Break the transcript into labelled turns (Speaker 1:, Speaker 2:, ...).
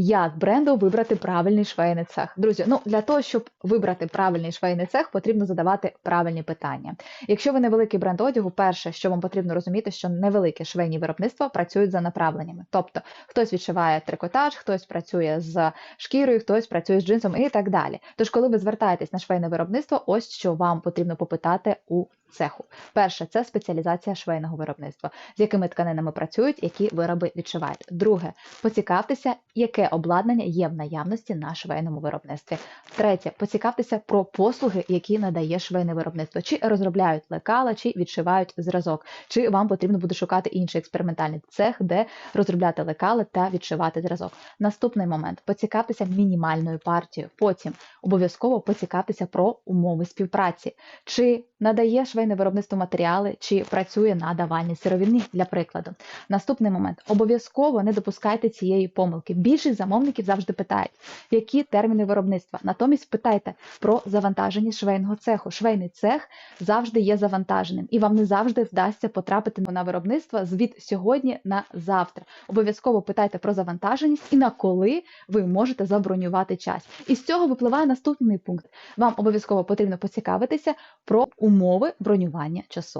Speaker 1: Як бренду вибрати правильний швейний цех? Друзі, ну для того, щоб вибрати правильний швейний цех, потрібно задавати правильні питання. Якщо ви невеликий бренд одягу, перше, що вам потрібно розуміти, що невеликі швейні виробництва працюють за направленнями. Тобто хтось відшиває трикотаж, хтось працює з шкірою, хтось працює з джинсом і так далі. Тож, коли ви звертаєтесь на швейне виробництво, ось що вам потрібно попитати у цеху. Перше, це спеціалізація швейного виробництва, з якими тканинами працюють, які вироби відшивають. Друге, поцікавтеся, яке обладнання є в наявності на швейному виробництві. Третє, поцікавтеся про послуги, які надає швейне виробництво, чи розробляють лекала, чи відшивають зразок, чи вам потрібно буде шукати інший експериментальний цех, де розробляти лекали та відшивати зразок. Наступний момент поцікавтеся мінімальною партією. Потім обов'язково поцікавтеся про умови співпраці, чи надає швейне виробництво матеріали, чи працює на давальній сировині, для прикладу. Наступний момент обов'язково не допускайте цієї помилки. Більшість замовників завжди питають, які терміни виробництва. Натомість питайте про завантаженість швейного цеху. Швейний цех завжди є завантаженим, і вам не завжди вдасться потрапити на виробництво звід сьогодні на завтра. Обов'язково питайте про завантаженість і на коли ви можете забронювати час. І з цього випливає наступний пункт. Вам обов'язково потрібно поцікавитися про умови бронювання часу.